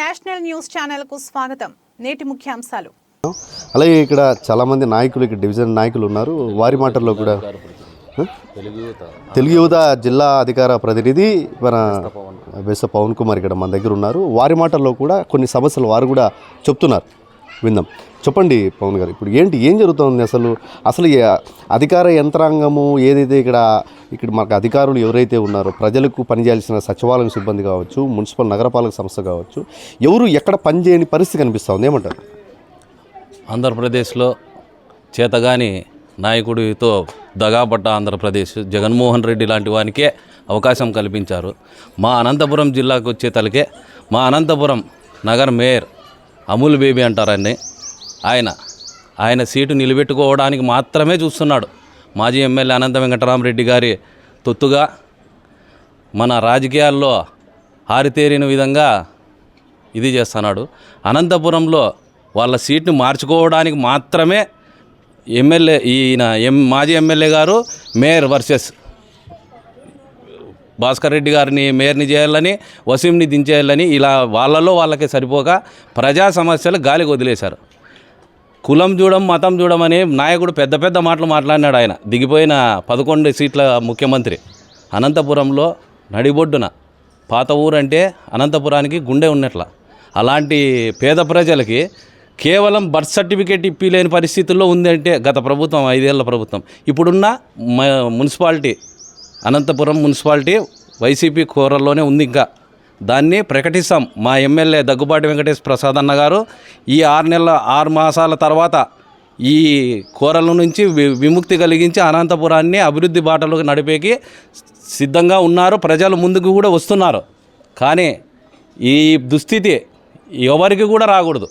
National news ఛానల్కు స్వాగతం. నేటి ముఖ్యాంశాలు. అలాగే ఇక్కడ చాలామంది నాయకులు ఇక్కడ డివిజన్ నాయకులు ఉన్నారు. వారి మాటల్లో కూడా తెలుగు యువత జిల్లా అధికార ప్రతినిధి మన బెస్స పవన్ కుమార్ ఇక్కడ మన దగ్గర ఉన్నారు. వారి మాటల్లో కూడా కొన్ని సమస్యలు వారు కూడా చెప్తున్నారు. విందాం. చెప్పండి పవన్ గారు ఇప్పుడు ఏంటి ఏం జరుగుతుంది అసలు? అసలు ఈ అధికార యంత్రాంగము ఏదైతే ఇక్కడ ఇక్కడ మనకు అధికారులు ఎవరైతే ఉన్నారో ప్రజలకు పనిచేయాల్సిన సచివాలయం సిబ్బంది కావచ్చు మున్సిపల్ నగరపాలక సంస్థ కావచ్చు ఎవరు ఎక్కడ పనిచేయని పరిస్థితి కనిపిస్తుంది? ఏమంటారు? ఆంధ్రప్రదేశ్లో చేతగాని నాయకుడితో దగాపడ్డ ఆంధ్రప్రదేశ్ జగన్మోహన్ రెడ్డి లాంటి వానికే అవకాశం కల్పించారు. మా అనంతపురం జిల్లాకు వచ్చే తలకే మా అనంతపురం నగర్ మేయర్ అమూల్ బేబీ అంటారండి ఆయన ఆయన సీటు నిలబెట్టుకోవడానికి మాత్రమే చూస్తున్నాడు. మాజీ ఎమ్మెల్యే అనంత వెంకటరామరెడ్డి గారి తొత్తుగా మన రాజకీయాల్లో ఆరితేరిన విధంగా ఇది చేస్తున్నాడు. అనంతపురంలో వాళ్ళ సీట్ని మార్చుకోవడానికి మాత్రమే ఎమ్మెల్యే ఈయన ఎం మాజీ ఎమ్మెల్యే గారు మేయర్ వర్సెస్ భాస్కర్ రెడ్డి గారిని మేయర్ని చేయాలని వసీంని దించేయాలని ఇలా వాళ్ళలో వాళ్ళకే సరిపోక ప్రజా సమస్యలు గాలికి వదిలేశారు. కులం చూడం మతం చూడమని నాయకుడు పెద్ద పెద్ద మాటలు మాట్లాడినాడు ఆయన. దిగిపోయిన పదకొండు సీట్ల ముఖ్యమంత్రి అనంతపురంలో నడిబొడ్డున పాత ఊరంటే అనంతపురానికి గుండె ఉన్నట్ల. అలాంటి పేద ప్రజలకి కేవలం బర్త్ సర్టిఫికేట్ ఇప్పిలేని పరిస్థితుల్లో ఉందంటే గత ప్రభుత్వం ఐదేళ్ళ ప్రభుత్వం. ఇప్పుడున్న మ- మున్సిపాలిటీ అనంతపురం మున్సిపాలిటీ వైసీపీ కూరల్లోనే ఉంది ఇంకా. దాన్ని ప్రకటిస్తాం. మా ఎమ్మెల్యే దగ్గుబాటి వెంకటేష్ ప్రసాద్ అన్న గారు ఈ ఆరు నెలల ఆరు మాసాల తర్వాత ఈ కూరల నుంచి వి- విముక్తి కలిగించి అనంతపురాన్ని అభివృద్ధి బాటలోకి నడిపేకి సిద్ధంగా ఉన్నారు. ప్రజలు ముందుకు కూడా వస్తున్నారు. కానీ ఈ దుస్థితి ఎవరికి కూడా రాకూడదు.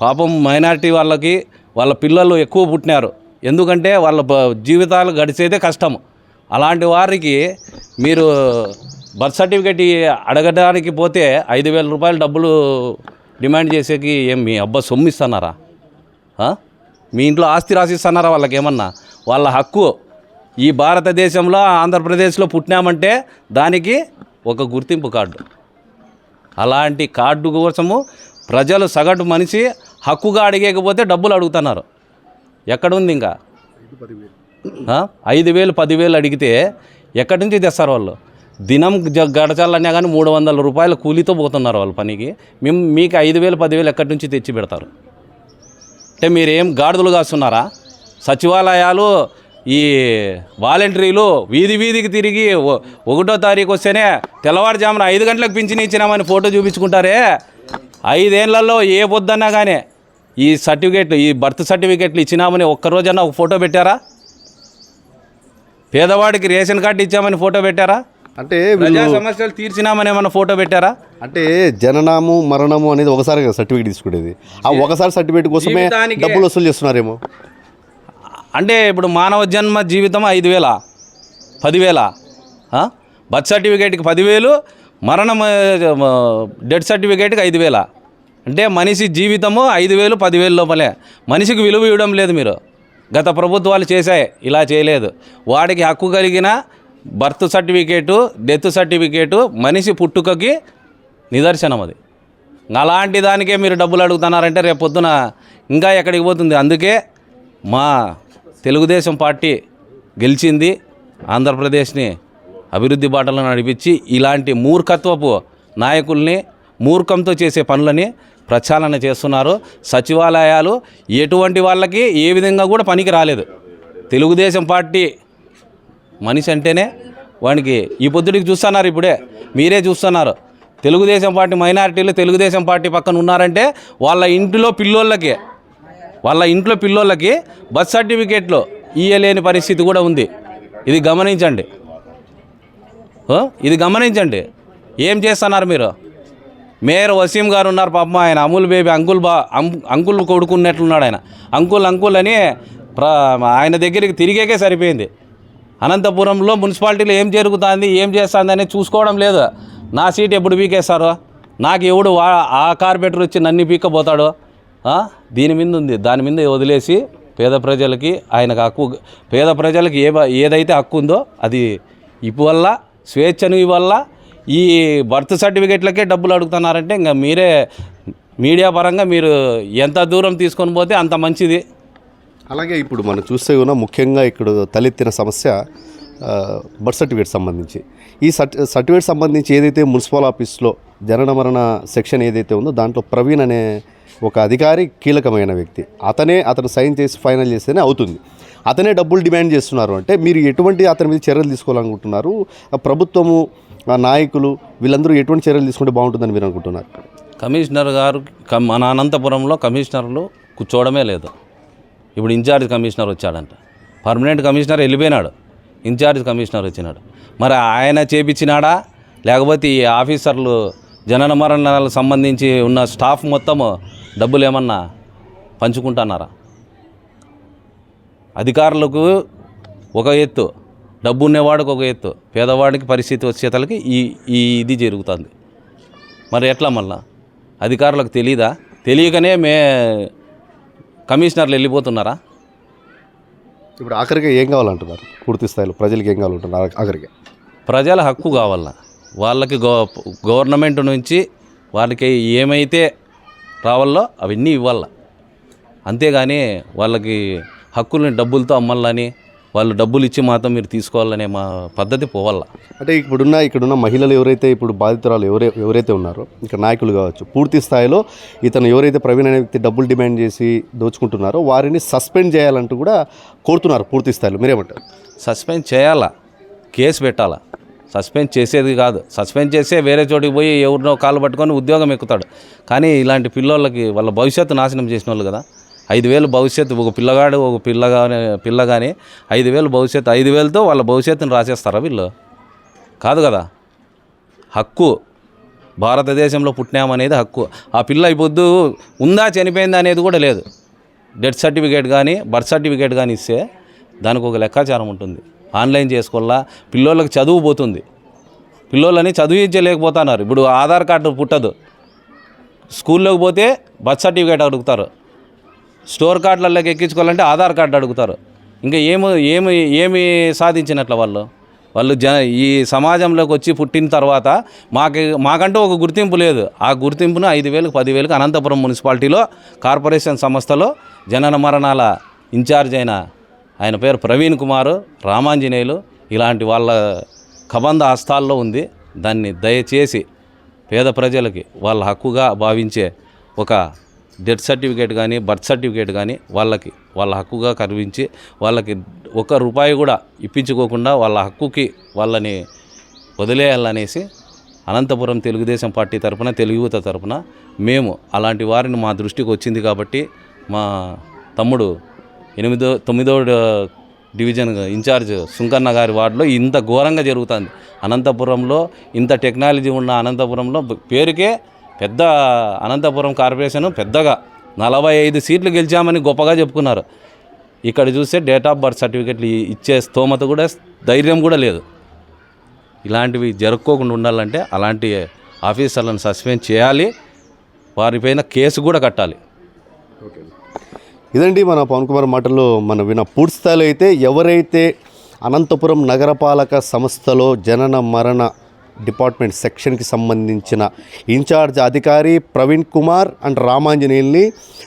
పాపం మైనారిటీ వాళ్ళకి వాళ్ళ పిల్లలు ఎక్కువ పుట్టినారు. ఎందుకంటే వాళ్ళ జీవితాలు గడిచేదే కష్టం. అలాంటి వారికి మీరు బర్త్ సర్టిఫికేట్ అడగడానికి పోతే ఐదు వేల రూపాయలు డబ్బులు డిమాండ్ చేసేకి ఏం మీ అబ్బా సొమ్ము ఇస్తున్నారా మీ ఇంట్లో ఆస్తి రాసిస్తున్నారా వాళ్ళకి ఏమన్నా వాళ్ళ హక్కు ఈ భారతదేశంలో ఆంధ్రప్రదేశ్లో పుట్టినామంటే దానికి ఒక గుర్తింపు కార్డు. అలాంటి కార్డు కోసము ప్రజలు సగటు మనిషి హక్కుగా అడిగేకపోతే డబ్బులు అడుగుతున్నారు. ఎక్కడుంది ఇంకా? ఐదు వేలు పదివేలు అడిగితే ఎక్కడి నుంచి తెస్తారు వాళ్ళు? దినం జ- గడచాలన్నా కానీ మూడు వందల రూపాయల కూలీతో పోతున్నారు వాళ్ళ పనికి. మేము మీకు ఐదు వేలు పదివేలు ఎక్కడి నుంచి తెచ్చి పెడతారు? అంటే మీరేం గాడిదలు కాస్తున్నారా? సచివాలయాలు ఈ వాలంటీర్లు వీధి వీధికి తిరిగి ఒకటో తారీఖు వస్తేనే తెల్లవారుజామున ఐదు గంటలకు పింఛన్ ఇచ్చినామని ఫోటో చూపించుకుంటారే? ఐదేళ్ళలో ఏ పొద్దన్నా కానీ ఈ సర్టిఫికేట్లు ఈ బర్త్ సర్టిఫికేట్లు ఇచ్చినామని ఒక్కరోజన్నా ఒక ఫోటో పెట్టారా? పేదవాడికి రేషన్ కార్డు ఇచ్చామని ఫోటో పెట్టారా? అంటే ప్రజా సమస్యలు తీర్చినామని ఏమన్నా ఫోటో పెట్టారా? అంటే జననాము మరణము అనేది ఒకసారి కదా సర్టిఫికేట్ తీసుకునేది. ఆ ఒకసారి సర్టిఫికేట్ కోసమే జీవితానికే- డబ్బులు వసూలు చేస్తున్నారేమో. అంటే ఇప్పుడు మానవ జన్మ జీవితం ఐదు వేల పదివేల ఆ? బర్త్ సర్టిఫికేట్కి పదివేలు మరణం ఆ, డెత్ సర్టిఫికేట్కి ఐదు వేల. అంటే మనిషి జీవితము ఐదు వేలు పదివేలు లోపలే. మనిషికి విలువ ఇవ్వడం లేదు మీరు. గత ప్రభుత్వాలు చేశాయి. ఇలా చేయలేదు. వాడికి హక్కు కలిగిన బర్త్ సర్టిఫికేటు డెత్ సర్టిఫికేటు మనిషి పుట్టుకకి నిదర్శనం అది. అలాంటి దానికే మీరు డబ్బులు అడుగుతున్నారంటే రేపు పొద్దున ఇంకా ఎక్కడికి పోతుంది? అందుకే మా తెలుగుదేశం పార్టీ గెలిచింది. ఆంధ్రప్రదేశ్ని అభివృద్ధి బాటలో నడిపించి ఇలాంటి మూర్ఖత్వపు నాయకుల్ని మూర్ఖంతో చేసే పనులని ప్రచారణ చేస్తున్నారు. సచివాలయాలు ఎటువంటి వాళ్ళకి ఏ విధంగా కూడా పనికి రాలేదు. తెలుగుదేశం పార్టీ మనిషి అంటేనే వానికి ఈ పొద్దుడికి చూస్తున్నారు ఇప్పుడే. మీరే చూస్తున్నారు. తెలుగుదేశం పార్టీ మైనారిటీలు తెలుగుదేశం పార్టీ పక్కన ఉన్నారంటే వాళ్ళ ఇంటిలో పిల్లోళ్ళకి వాళ్ళ ఇంట్లో పిల్లోళ్ళకి బర్త్ సర్టిఫికేట్లు ఇయ్యలేని పరిస్థితి కూడా ఉంది. ఇది గమనించండి. ఇది గమనించండి. ఏం చేస్తున్నారు మీరు? మేయర్ వసీం గారు ఉన్నారు పాపం ఆయన అమూల్ బేబీ అంకుల్ బా అంకుల్ కొడుకున్నట్లున్నాడు ఆయన. అంకుల్ అంకుల్ అని ప్ర ఆయన దగ్గరికి తిరిగేకే సరిపోయింది. అనంతపురంలో మున్సిపాలిటీలో ఏం జరుగుతుంది ఏం చేస్తుంది అనేది చూసుకోవడం లేదు. నా సీట్ ఎప్పుడు పీకేస్తారు? నాకు ఎవడు ఆ కార్పెటర్ వచ్చి నన్ను పీకపోతాడు దీని మీద ఉంది. దాని మీద వదిలేసి పేద ప్రజలకి ఆయనకు హక్కు పేద ప్రజలకి ఏ ఏదైతే హక్కు ఉందో అది ఇవ్వల్ల స్వేచ్ఛను ఇవ్వల్ల ఈ బర్త్ సర్టిఫికేట్లకే డబ్బులు అడుగుతున్నారంటే ఇంకా మీరే మీడియా పరంగా మీరు ఎంత దూరం తీసుకొని పోతే అంత మంచిది. అలాగే ఇప్పుడు మనం చూస్తే కూడా ముఖ్యంగా ఇక్కడ తలెత్తిన సమస్య బర్త్ సర్టిఫికేట్ సంబంధించి. ఈ సర్టి సర్టిఫికేట్ సంబంధించి ఏదైతే మున్సిపల్ ఆఫీస్లో జనన మరణ సెక్షన్ ఏదైతే ఉందో దాంట్లో ప్రవీణ్ అనే ఒక అధికారి కీలకమైన వ్యక్తి. అతనే అతను సైన్ చేసి ఫైనల్ చేస్తేనే అవుతుంది. అతనే డబ్బులు డిమాండ్ చేస్తున్నారు అంటే మీరు ఎటువంటి అతని మీద చర్యలు తీసుకోవాలనుకుంటున్నారు? ఆ ప్రభుత్వము నాయకులు వీళ్ళందరూ ఎటువంటి చర్యలు తీసుకుంటే బాగుంటుందని మీరు అనుకుంటున్నారు? కమిషనర్ గారు మన అనంతపురంలో కమిషనర్లు కూర్చోవడమే లేదు. ఇప్పుడు ఇన్ఛార్జ్ కమిషనర్ వచ్చాడంట. పర్మనెంట్ కమిషనర్ వెళ్ళిపోయినాడు. ఇన్ఛార్జ్ కమిషనర్ వచ్చినాడు. మరి ఆయన చేపించినాడా? లేకపోతే ఈ ఆఫీసర్లు జనన మరణాలకు సంబంధించి ఉన్న స్టాఫ్ మొత్తము డబ్బులు ఏమన్నా పంచుకుంటున్నారా? అధికారులకు ఒక ఎత్తు. డబ్బు ఉన్నవాడికి ఒక ఎత్తు పేదవాడికి పరిస్థితి వచ్చేతలకి ఈ ఈ ఇది జరుగుతుంది. మరి ఎట్లా మళ్ళా? అధికారులకు తెలీదా? తెలియకనే మే కమిషనర్లు వెళ్ళిపోతున్నారా? ఇప్పుడు ఆఖరిగా ఏం కావాలంటున్నారు? పూర్తి స్థాయిలో ప్రజలకు ఏం కావాలంటున్నారు ఆఖరిగా ప్రజల హక్కు కావాల? వాళ్ళకి గవ గవర్నమెంట్ నుంచి వాళ్ళకి ఏమైతే రావాలో అవన్నీ ఇవ్వాల? అంతేగాని వాళ్ళకి హక్కుల్ని డబ్బులతో అమ్మాలని వాళ్ళు డబ్బులు ఇచ్చి మాత్రం మీరు తీసుకోవాలనే మా పద్ధతి పోవాల అంటే ఇప్పుడున్న ఇక్కడున్న మహిళలు ఎవరైతే ఇప్పుడు బాధితురాలు ఎవరై ఎవరైతే ఉన్నారో ఇక్కడ నాయకులు కావచ్చు పూర్తి స్థాయిలో ఇతను ఎవరైతే ప్రవీణ్ అనే వ్యక్తి డబ్బులు డిమాండ్ చేసి దోచుకుంటున్నారో వారిని సస్పెండ్ చేయాలంటూ కూడా కోరుతున్నారు పూర్తి స్థాయిలో. మీరేమంటారు? సస్పెండ్ చేయాలా? కేసు పెట్టాలా? సస్పెండ్ చేసేది కాదు. సస్పెండ్ చేస్తే వేరే చోటికి పోయి ఎవరినో కాళ్ళు పట్టుకొని ఉద్యోగం ఎక్కుతాడు. కానీ ఇలాంటి పిల్లోళ్ళకి వాళ్ళ భవిష్యత్తు నాశనం చేసిన వాళ్ళు కదా. ఐదు వేలు భవిష్యత్తు ఒక పిల్లగాడు ఒక పిల్లగానే పిల్ల కానీ ఐదు వేలు భవిష్యత్తు ఐదు వేలతో వాళ్ళ భవిష్యత్తుని రాసేస్తారా వీళ్ళు? కాదు కదా. హక్కు. భారతదేశంలో పుట్టినామనేది హక్కు. ఆ పిల్ల ఈ పొద్దు ఉందా చనిపోయిందా అనేది కూడా లేదు. డెత్ సర్టిఫికేట్ కానీ బర్త్ సర్టిఫికేట్ కానీ ఇస్తే దానికి ఒక లెక్కాచారం ఉంటుంది. ఆన్లైన్ చేసుకోవాలా? పిల్లోళ్ళకి చదువు పోతుంది. పిల్లోళ్ళని చదివించలేకపోతున్నారు. ఇప్పుడు ఆధార్ కార్డు పుట్టదు. స్కూల్లోకి పోతే బర్త్ సర్టిఫికేట్ అడుగుతారు. స్టోర్ కార్డులలోకి ఎక్కించుకోవాలంటే ఆధార్ కార్డు అడుగుతారు. ఇంకా ఏమి ఏమి ఏమి సాధించినట్ల వాళ్ళు? వాళ్ళు జ ఈ సమాజంలోకి వచ్చి పుట్టిన తర్వాత మాకు మాకంటూ ఒక గుర్తింపు లేదు. ఆ గుర్తింపును ఐదు వేలకు పదివేలకు అనంతపురం మున్సిపాలిటీలో కార్పొరేషన్ సంస్థలో జనన మరణాల ఇన్ఛార్జ్ అయిన ఆయన పేరు ప్రవీణ్ కుమారు రామాంజనేయులు ఇలాంటి వాళ్ళ కబంధ హస్తాల్లో ఉంది. దాన్ని దయచేసి పేద ప్రజలకి వాళ్ళ హక్కుగా భావించే ఒక డెత్ సర్టిఫికేట్ కానీ బర్త్ సర్టిఫికేట్ కానీ వాళ్ళకి వాళ్ళ హక్కుగా కరివించి వాళ్ళకి ఒక రూపాయి కూడా ఇప్పించుకోకుండా వాళ్ళ హక్కుకి వాళ్ళని వదిలేయాలనేసి అనంతపురం తెలుగుదేశం పార్టీ తరఫున తెలుగు యువత మేము అలాంటి వారిని మా దృష్టికి వచ్చింది కాబట్టి మా తమ్ముడు ఎనిమిదో తొమ్మిదో డివిజన్ ఇన్ఛార్జ్ సుంకన్న గారి వార్డులో ఇంత ఘోరంగా జరుగుతుంది. అనంతపురంలో ఇంత టెక్నాలజీ ఉన్న అనంతపురంలో పేరుకే పెద్ద అనంతపురం కార్పొరేషన్ పెద్దగా నలభై ఐదు సీట్లు గెలిచామని గొప్పగా చెప్పుకున్నారు. ఇక్కడ చూస్తే డేట్ ఆఫ్ బర్త్ సర్టిఫికెట్లు ఇచ్చే స్తోమత కూడా ధైర్యం కూడా లేదు. ఇలాంటివి జరుపుకోకుండా ఉండాలంటే అలాంటి ఆఫీసర్లను సస్పెండ్ చేయాలి. వారిపైన కేసు కూడా కట్టాలి. ఇదండి మన పవన్ కుమార్ మాటలు మనం విన్న పూర్తి స్థాయిలో అయితే ఎవరైతే అనంతపురం నగరపాలక సంస్థలో జనన మరణ డిపార్ట్మెంట్ సెక్షన్కి సంబంధించిన ఇన్ఛార్జ్ అధికారి ప్రవీణ్ కుమార్ అండ్ రామాంజనేయుల్ని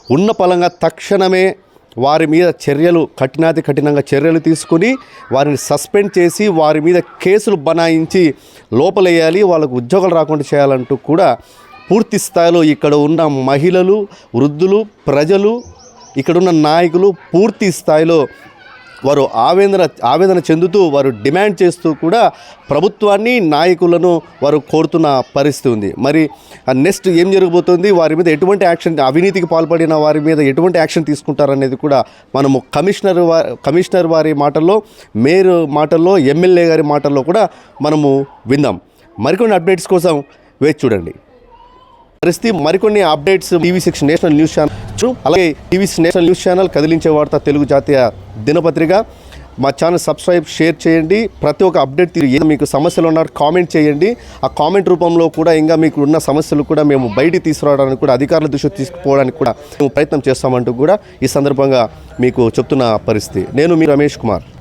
ఉన్న పలంగా తక్షణమే వారి మీద చర్యలు కఠినాతి కఠినంగా చర్యలు తీసుకుని వారిని సస్పెండ్ చేసి వారి మీద కేసులు బనాయించి లోపలేయాలి వాళ్ళకు ఉద్యోగాలు రాకుండా చేయాలంటూ కూడా పూర్తి స్థాయిలో ఇక్కడ ఉన్న మహిళలు వృద్ధులు ప్రజలు ఇక్కడున్న నాయకులు పూర్తి స్థాయిలో వారు ఆవేదన ఆవేదన చెందుతూ వారు డిమాండ్ చేస్తూ కూడా ప్రభుత్వాన్ని నాయకులను వారు కోరుతున్న పరిస్థితి ఉంది. మరి నెక్స్ట్ ఏం జరగబోతుంది? వారి మీద ఎటువంటి యాక్షన్ అవినీతికి పాల్పడిన వారి మీద ఎటువంటి యాక్షన్ తీసుకుంటారనేది కూడా మనము కమిషనర్ వారి కమిషనర్ వారి మాటల్లో మేయర్ మాటల్లో ఎమ్మెల్యే గారి మాటల్లో కూడా మనము విందాం మరికొన్ని అప్డేట్స్ కోసం వేచి చూడండి. పరిస్థితి మరికొన్ని updates TV six national news channel చూ- అలాగే టీవీ నేషనల్ న్యూస్ ఛానల్ కదిలించే వార్త తెలుగు జాతీయ దినపత్రిక. మా ఛానల్ సబ్స్క్రైబ్ షేర్ చేయండి. ప్రతి ఒక్క అప్డేట్ తీరు ఏదో మీకు సమస్యలు ఉన్నారు కామెంట్ చేయండి. ఆ కామెంట్ రూపంలో కూడా ఇంకా మీకు ఉన్న సమస్యలు కూడా మేము బయటికి తీసుకురావడానికి కూడా అధికారుల దృష్టికి తీసుకుపోవడానికి కూడా మేము ప్రయత్నం చేస్తామంటూ కూడా ఈ సందర్భంగా మీకు చెప్తున్న పరిస్థితి. నేను మీ రమేష్ కుమార్.